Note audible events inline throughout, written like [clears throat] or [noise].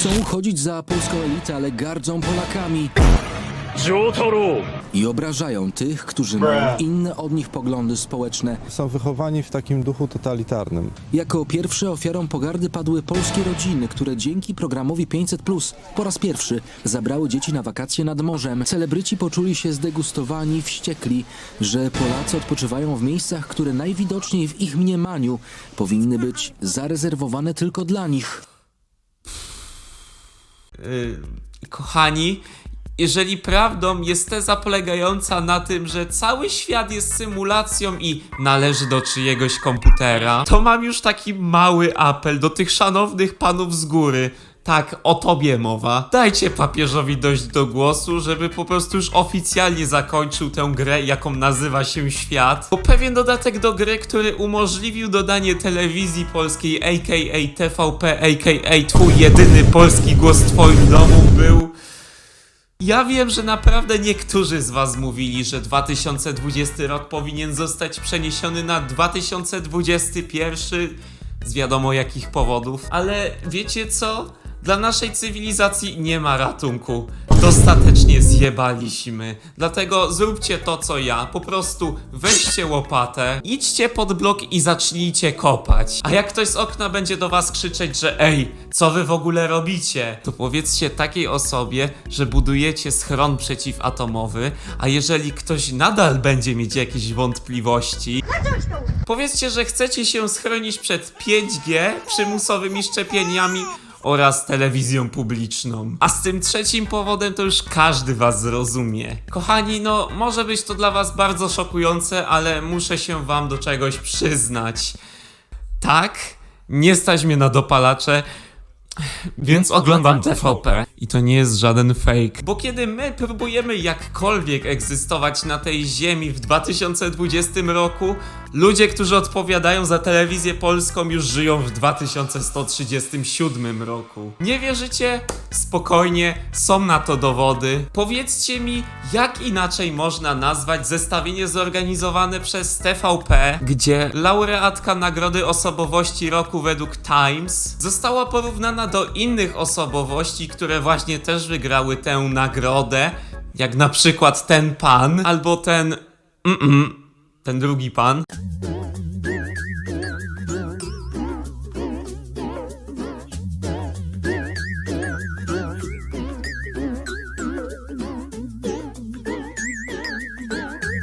Chcą uchodzić za polską elitę, ale gardzą Polakami. I obrażają tych, którzy mają inne od nich poglądy społeczne. Są wychowani w takim duchu totalitarnym. Jako pierwsze ofiarą pogardy padły polskie rodziny, które dzięki programowi 500 Plus po raz pierwszy zabrały dzieci na wakacje nad morzem. Celebryci poczuli się zdegustowani, wściekli, że Polacy odpoczywają w miejscach, które najwidoczniej w ich mniemaniu powinny być zarezerwowane tylko dla nich. Yy, kochani, jeżeli prawdą jest teza polegająca na tym, że cały świat jest symulacją i należy do czyjegoś komputera, to mam już taki mały apel do tych szanownych panów z góry. Tak, o tobie mowa. Dajcie papieżowi dojść do głosu, żeby po prostu już oficjalnie zakończył tę grę, jaką nazywa się świat. Bo pewien dodatek do gry, który umożliwił dodanie telewizji polskiej, aka TVP, aka twój jedyny polski głos w twoim domu był... Ja wiem, że naprawdę niektórzy z Was mówili, że 2020 rok powinien zostać przeniesiony na 2021 z wiadomo jakich powodów, ale wiecie co? Dla naszej cywilizacji nie ma ratunku. Dostatecznie zjebaliśmy. Dlatego zróbcie to co ja. Po prostu weźcie łopatę, idźcie pod blok i zacznijcie kopać. A jak ktoś z okna będzie do was krzyczeć, że ej, co wy w ogóle robicie? To powiedzcie takiej osobie, że budujecie schron przeciwatomowy, a jeżeli ktoś nadal będzie mieć jakieś wątpliwości, powiedzcie, że chcecie się schronić przed 5G, przymusowymi szczepieniami oraz telewizją publiczną. A z tym trzecim powodem to już każdy was zrozumie. Kochani, no może być to dla was bardzo szokujące, ale muszę się wam do czegoś przyznać. Tak, nie stać mnie na dopalacze, więc oglądam TVP. I to nie jest żaden fake. Bo kiedy my próbujemy jakkolwiek egzystować na tej ziemi w 2020 roku, ludzie, którzy odpowiadają za telewizję polską już żyją w 2137 roku. Nie wierzycie? Spokojnie, są na to dowody. Powiedzcie mi, jak inaczej można nazwać zestawienie zorganizowane przez TVP, gdzie laureatka Nagrody Osobowości Roku według Times została porównana do innych osobowości, które właśnie też wygrały tę nagrodę, jak na przykład ten pan, albo ten... Mm-mm, ten drugi pan.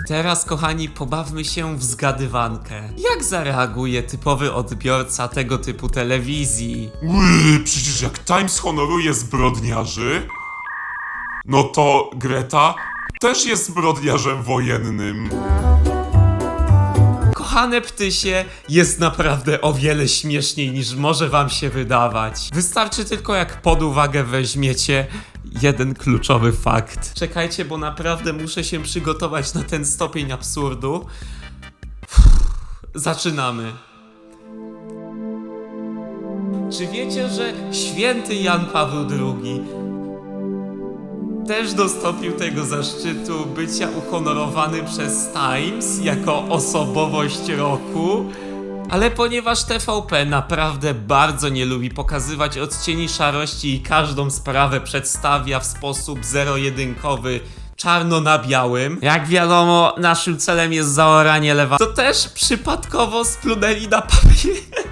Teraz, kochani, pobawmy się w zgadywankę. Jak zareaguje typowy odbiorca tego typu telewizji? Ły, przecież jak Times honoruje zbrodniarzy, no to Greta też jest zbrodniarzem wojennym. Kochane ptysie, jest naprawdę o wiele śmieszniej niż może wam się wydawać. Wystarczy tylko jak pod uwagę weźmiecie jeden kluczowy fakt. Czekajcie, bo naprawdę muszę się przygotować na ten stopień absurdu. Zaczynamy. Czy wiecie, że święty Jan Paweł II też dostąpił tego zaszczytu bycia uhonorowany przez Times jako osobowość roku. Ale ponieważ TVP naprawdę bardzo nie lubi pokazywać odcieni szarości i każdą sprawę przedstawia w sposób zero-jedynkowy, czarno na białym, jak wiadomo, naszym celem jest zaoranie lewa, to też przypadkowo splunęli na papier.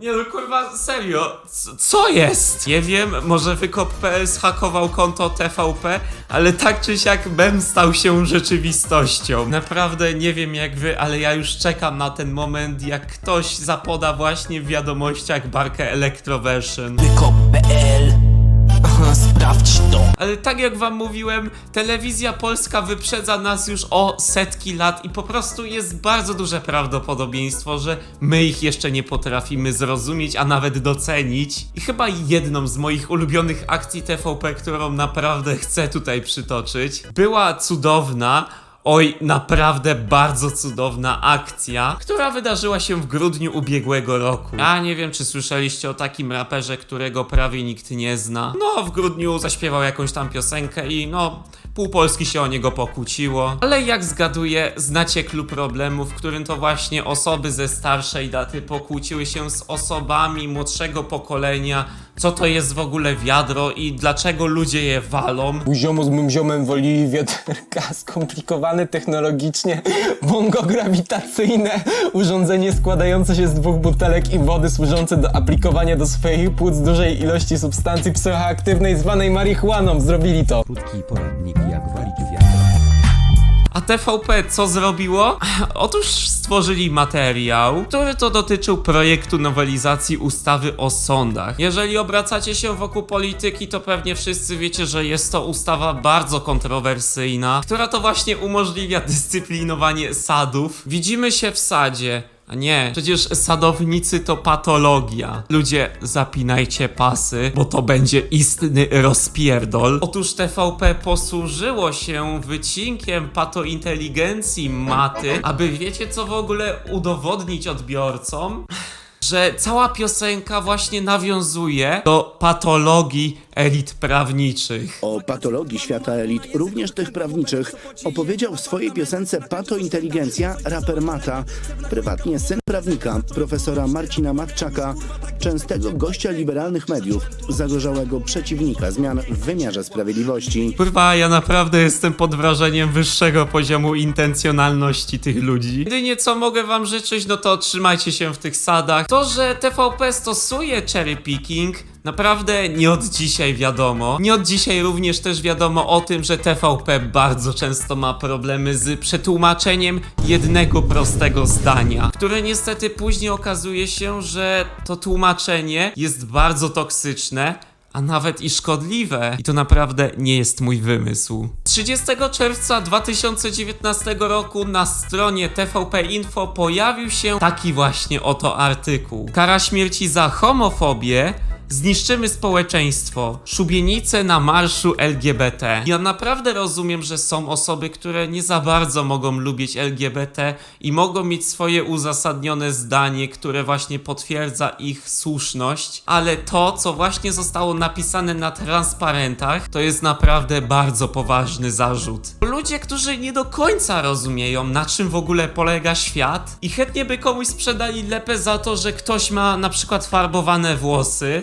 Nie no kurwa, serio, c- co jest? Nie wiem, może wykop.pl zhakował konto TVP, ale tak czy siak mem stał się rzeczywistością. Naprawdę nie wiem jak wy, ale ja już czekam na ten moment, jak ktoś zapoda właśnie w wiadomościach barkę Electroversion. Wykop.pl Sprawdź to Ale tak jak wam mówiłem, telewizja polska wyprzedza nas już o setki lat i po prostu jest bardzo duże prawdopodobieństwo, że my ich jeszcze nie potrafimy zrozumieć, a nawet docenić. I chyba jedną z moich ulubionych akcji TVP, którą naprawdę chcę tutaj przytoczyć, była cudowna Oj, naprawdę bardzo cudowna akcja, która wydarzyła się w grudniu ubiegłego roku. Ja nie wiem, czy słyszeliście o takim raperze, którego prawie nikt nie zna. No, w grudniu zaśpiewał jakąś tam piosenkę i no, pół Polski się o niego pokłóciło. Ale jak zgaduję, znacie klub problemów, w którym to właśnie osoby ze starszej daty pokłóciły się z osobami młodszego pokolenia, co to jest w ogóle wiadro i dlaczego ludzie je walą. Mój ziomo z moim ziomem woli wiaderka [laughs] skomplikowane technologicznie bongo grawitacyjne urządzenie składające się z dwóch butelek i wody służące do aplikowania do swoich płuc dużej ilości substancji psychoaktywnej zwanej marihuaną. Zrobili to. Krótki poradnik jak walić wiatr. A TVP co zrobiło? Otóż stworzyli materiał, który to dotyczył projektu nowelizacji ustawy o sądach. Jeżeli obracacie się wokół polityki, to pewnie wszyscy wiecie, że jest to ustawa bardzo kontrowersyjna, która to właśnie umożliwia [laughs] dyscyplinowanie sadów. Widzimy się w sadzie. A nie, przecież sadownicy to patologia. Ludzie, zapinajcie pasy, bo to będzie istny rozpierdol. Otóż TVP posłużyło się wycinkiem patointeligencji maty, aby wiecie co w ogóle udowodnić odbiorcom? Że cała piosenka właśnie nawiązuje do patologii elit prawniczych. O patologii świata elit, również tych prawniczych, opowiedział w swojej piosence Patointeligencja raper Mata, prywatnie syn prawnika, profesora Marcina Matczaka, częstego gościa liberalnych mediów, zagorzałego przeciwnika zmian w wymiarze sprawiedliwości. Kurwa, ja naprawdę jestem pod wrażeniem wyższego poziomu intencjonalności tych ludzi. Jedynie co mogę wam życzyć, no to trzymajcie się w tych sadach. To, że TVP stosuje cherry picking, naprawdę nie od dzisiaj wiadomo. Nie od dzisiaj również też wiadomo o tym, że TVP bardzo często ma problemy z przetłumaczeniem jednego prostego zdania, które niestety później okazuje się, że to tłumaczenie jest bardzo toksyczne, a nawet i szkodliwe. I to naprawdę nie jest mój wymysł. 30 czerwca 2019 roku na stronie TVP Info pojawił się taki właśnie oto artykuł. Kara śmierci za homofobię Zniszczymy społeczeństwo. Szubienice na marszu LGBT. Ja naprawdę rozumiem, że są osoby, które nie za bardzo mogą lubić LGBT i mogą mieć swoje uzasadnione zdanie, które właśnie potwierdza ich słuszność, ale to, co właśnie zostało napisane na transparentach, to jest naprawdę bardzo poważny zarzut. Ludzie, którzy nie do końca rozumieją, na czym w ogóle polega świat i chętnie by komuś sprzedali lepę za to, że ktoś ma na przykład farbowane włosy,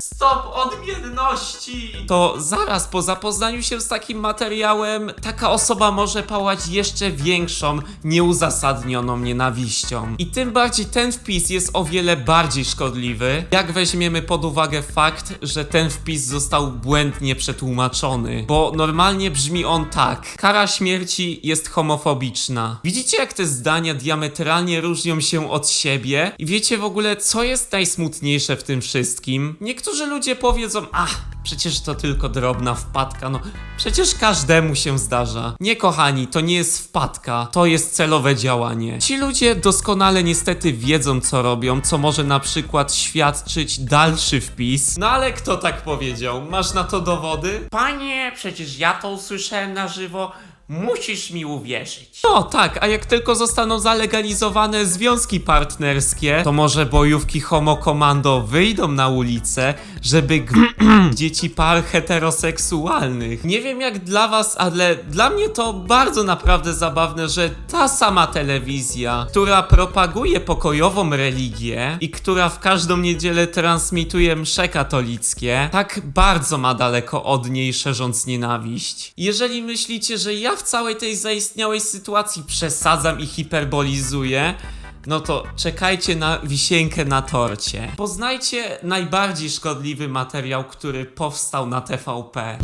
Stop odmienności! To zaraz po zapoznaniu się z takim materiałem, taka osoba może pałać jeszcze większą, nieuzasadnioną nienawiścią. I tym bardziej ten wpis jest o wiele bardziej szkodliwy, jak weźmiemy pod uwagę fakt, że ten wpis został błędnie przetłumaczony. Bo normalnie brzmi on tak: kara śmierci jest homofobiczna. Widzicie, jak te zdania diametralnie różnią się od siebie? I wiecie w ogóle, co jest najsmutniejsze w tym wszystkim? Niektórzy ludzie powiedzą, ach, przecież to tylko drobna wpadka, no przecież każdemu się zdarza. Nie kochani, to nie jest wpadka, to jest celowe działanie. Ci ludzie doskonale niestety wiedzą co robią, co może na przykład świadczyć dalszy wpis. No ale kto tak powiedział? Masz na to dowody? Panie, przecież ja to usłyszałem na żywo. Musisz mi uwierzyć. No tak, a jak tylko zostaną zalegalizowane związki partnerskie, to może bojówki Homo Komando wyjdą na ulicę, żeby [clears throat] dzieci par heteroseksualnych. Nie wiem jak dla was, ale dla mnie to bardzo naprawdę zabawne, że ta sama telewizja, która propaguje pokojową religię i która w każdą niedzielę transmituje msze katolickie, tak bardzo ma daleko od niej szerząc nienawiść. Jeżeli myślicie, że ja w całej tej zaistniałej sytuacji przesadzam i hiperbolizuję, no to czekajcie na wisienkę na torcie. Poznajcie najbardziej szkodliwy materiał, który powstał na TVP.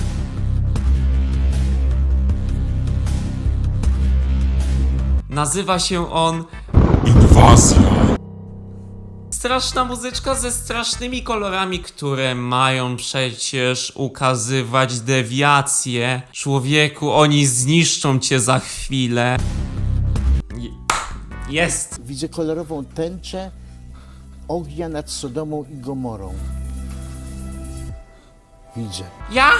Nazywa się on Inwazja. Straszna muzyczka ze strasznymi kolorami, które mają przecież ukazywać dewiacje. Człowieku, oni zniszczą cię za chwilę. Je- Jest. Widzę kolorową tęczę ognia nad Sodomą i Gomorą. Widzę. Ja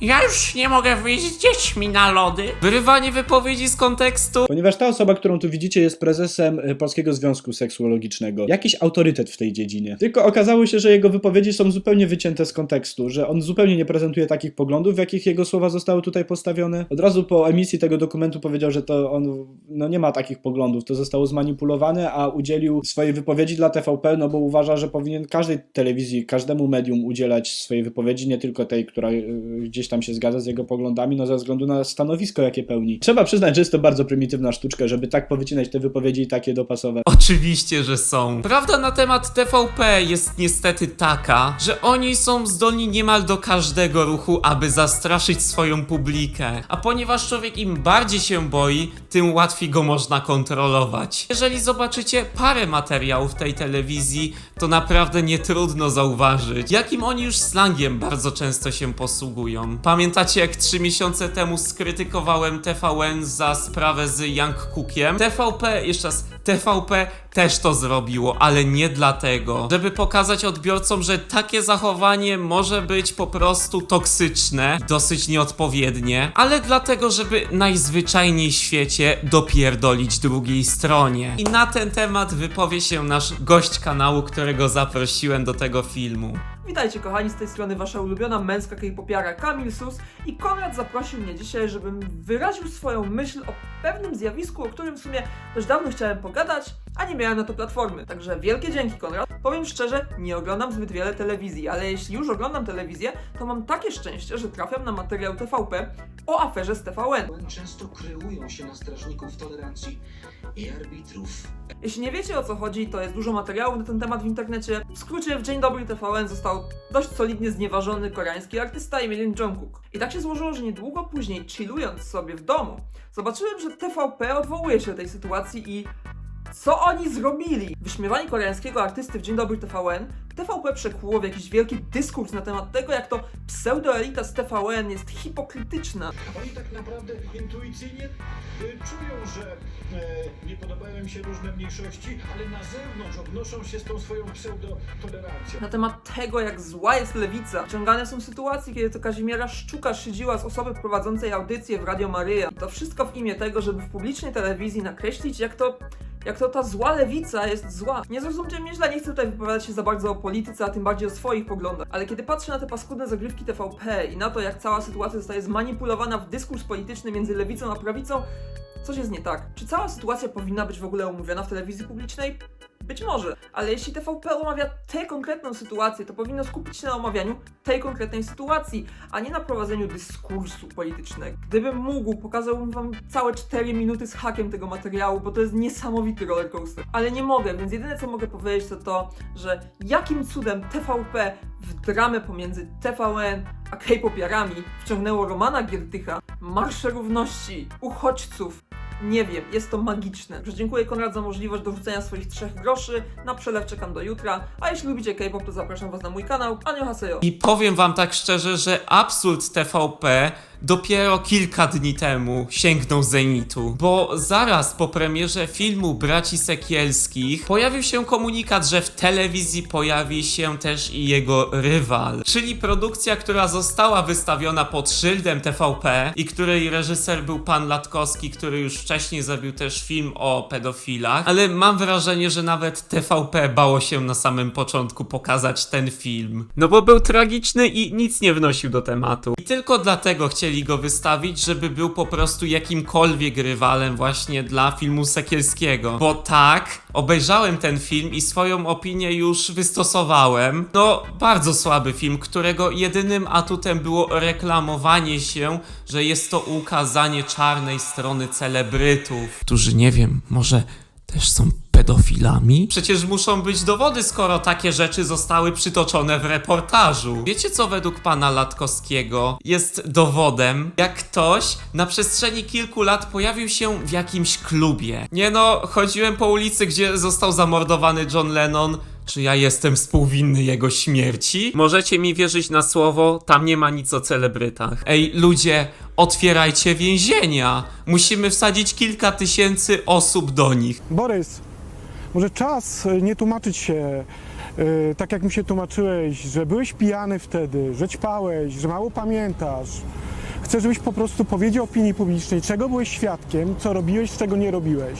Ja już nie mogę wyjść z dziećmi na lody. Wyrywanie wypowiedzi z kontekstu. Ponieważ ta osoba, którą tu widzicie, jest prezesem y, Polskiego Związku Seksuologicznego. Jakiś autorytet w tej dziedzinie. Tylko okazało się, że jego wypowiedzi są zupełnie wycięte z kontekstu, że on zupełnie nie prezentuje takich poglądów, w jakich jego słowa zostały tutaj postawione. Od razu po emisji tego dokumentu powiedział, że to on no, nie ma takich poglądów, to zostało zmanipulowane, a udzielił swojej wypowiedzi dla TVP, no bo uważa, że powinien każdej telewizji, każdemu medium udzielać swojej wypowiedzi, nie tylko tej, która y, gdzieś tam się zgadza z jego poglądami, no ze względu na stanowisko, jakie pełni. Trzeba przyznać, że jest to bardzo prymitywna sztuczka, żeby tak powycinać te wypowiedzi takie dopasować. Oczywiście, że są. Prawda na temat TVP jest niestety taka, że oni są zdolni niemal do każdego ruchu, aby zastraszyć swoją publikę. A ponieważ człowiek im bardziej się boi, tym łatwiej go można kontrolować. Jeżeli zobaczycie parę materiałów tej telewizji, to naprawdę nie trudno zauważyć, jakim oni już slangiem bardzo często się posługują. Pamiętacie jak trzy miesiące temu skrytykowałem TVN za sprawę z Young Cookiem? TVP, jeszcze raz, TVP też to zrobiło, ale nie dlatego, żeby pokazać odbiorcom, że takie zachowanie może być po prostu toksyczne, dosyć nieodpowiednie, ale dlatego, żeby najzwyczajniej w świecie dopierdolić drugiej stronie. I na ten temat wypowie się nasz gość kanału, którego zaprosiłem do tego filmu. Witajcie kochani, z tej strony wasza ulubiona męska K-popiara Kamil Sus i Konrad zaprosił mnie dzisiaj, żebym wyraził swoją myśl o pewnym zjawisku, o którym w sumie dość dawno chciałem pogadać, a nie miałem na to platformy. Także wielkie dzięki Konrad. Powiem szczerze, nie oglądam zbyt wiele telewizji, ale jeśli już oglądam telewizję, to mam takie szczęście, że trafiam na materiał TVP o aferze z TVN. Często kreują się na strażników tolerancji i arbitrów. Jeśli nie wiecie o co chodzi, to jest dużo materiałów na ten temat w internecie. W skrócie w Dzień Dobry TVN został dość solidnie znieważony koreański artysta imieniem Jungkook. I tak się złożyło, że niedługo później, chillując sobie w domu, zobaczyłem, że TVP odwołuje się do tej sytuacji i co oni zrobili? Wyśmiewanie koreańskiego artysty w Dzień Dobry TVN TVP przekuło w jakiś wielki dyskurs na temat tego, jak to pseudoelita z TVN jest hipokrytyczna. Oni tak naprawdę intuicyjnie y, czują, że e, nie podobają im się różne mniejszości, ale na zewnątrz odnoszą się z tą swoją pseudo-tolerancją. na temat tego, jak zła jest lewica. Ciągane są sytuacje, kiedy to Kazimiera Szczuka szydziła z osoby prowadzącej audycję w Radio Maryja. I to wszystko w imię tego, żeby w publicznej telewizji nakreślić, jak to jak to ta zła lewica jest zła. Nie zrozumcie mnie źle, nie chcę tutaj wypowiadać się za bardzo o polityce, a tym bardziej o swoich poglądach. Ale kiedy patrzę na te paskudne zagrywki TVP i na to, jak cała sytuacja zostaje zmanipulowana w dyskurs polityczny między lewicą a prawicą, coś jest nie tak. Czy cała sytuacja powinna być w ogóle omówiona w telewizji publicznej? Być może, ale jeśli TVP omawia tę konkretną sytuację, to powinno skupić się na omawianiu tej konkretnej sytuacji, a nie na prowadzeniu dyskursu politycznego. Gdybym mógł, pokazałbym wam całe 4 minuty z hakiem tego materiału, bo to jest niesamowity rollercoaster. Ale nie mogę, więc jedyne co mogę powiedzieć to to, że jakim cudem TVP w dramę pomiędzy TVN a K-popiarami wciągnęło Romana Giertycha, Marsze Równości, uchodźców, nie wiem, jest to magiczne. Dziękuję Konrad za możliwość dorzucenia swoich trzech groszy. Na przelew czekam do jutra. A jeśli lubicie K-pop, to zapraszam was na mój kanał. Annyeonghaseyo. I powiem wam tak szczerze, że Absurd TVP dopiero kilka dni temu sięgnął zenitu, bo zaraz po premierze filmu Braci Sekielskich pojawił się komunikat, że w telewizji pojawi się też i jego rywal, czyli produkcja, która została wystawiona pod szyldem TVP i której reżyser był pan Latkowski, który już wcześniej zrobił też film o pedofilach, ale mam wrażenie, że nawet TVP bało się na samym początku pokazać ten film. No bo był tragiczny i nic nie wnosił do tematu. I tylko dlatego chcieli go wystawić, żeby był po prostu jakimkolwiek rywalem właśnie dla filmu Sekielskiego. Bo tak, obejrzałem ten film i swoją opinię już wystosowałem. No, bardzo słaby film, którego jedynym atutem było reklamowanie się, że jest to ukazanie czarnej strony celebrytów, którzy nie wiem, może też są pedofilami? Przecież muszą być dowody, skoro takie rzeczy zostały przytoczone w reportażu. Wiecie, co według pana Latkowskiego jest dowodem? Jak ktoś na przestrzeni kilku lat pojawił się w jakimś klubie. Nie no, chodziłem po ulicy, gdzie został zamordowany John Lennon. Czy ja jestem współwinny jego śmierci? Możecie mi wierzyć na słowo, tam nie ma nic o celebrytach. Ej, ludzie, otwierajcie więzienia! Musimy wsadzić kilka tysięcy osób do nich. Borys, może czas nie tłumaczyć się Yy, tak jak mi się tłumaczyłeś, że byłeś pijany wtedy, że ćpałeś, że mało pamiętasz. Chcę, żebyś po prostu powiedział opinii publicznej, czego byłeś świadkiem, co robiłeś, czego nie robiłeś.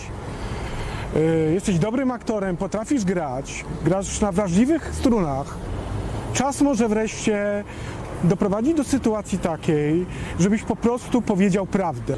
Yy, jesteś dobrym aktorem, potrafisz grać, grasz na wrażliwych strunach. Czas może wreszcie doprowadzić do sytuacji takiej, żebyś po prostu powiedział prawdę.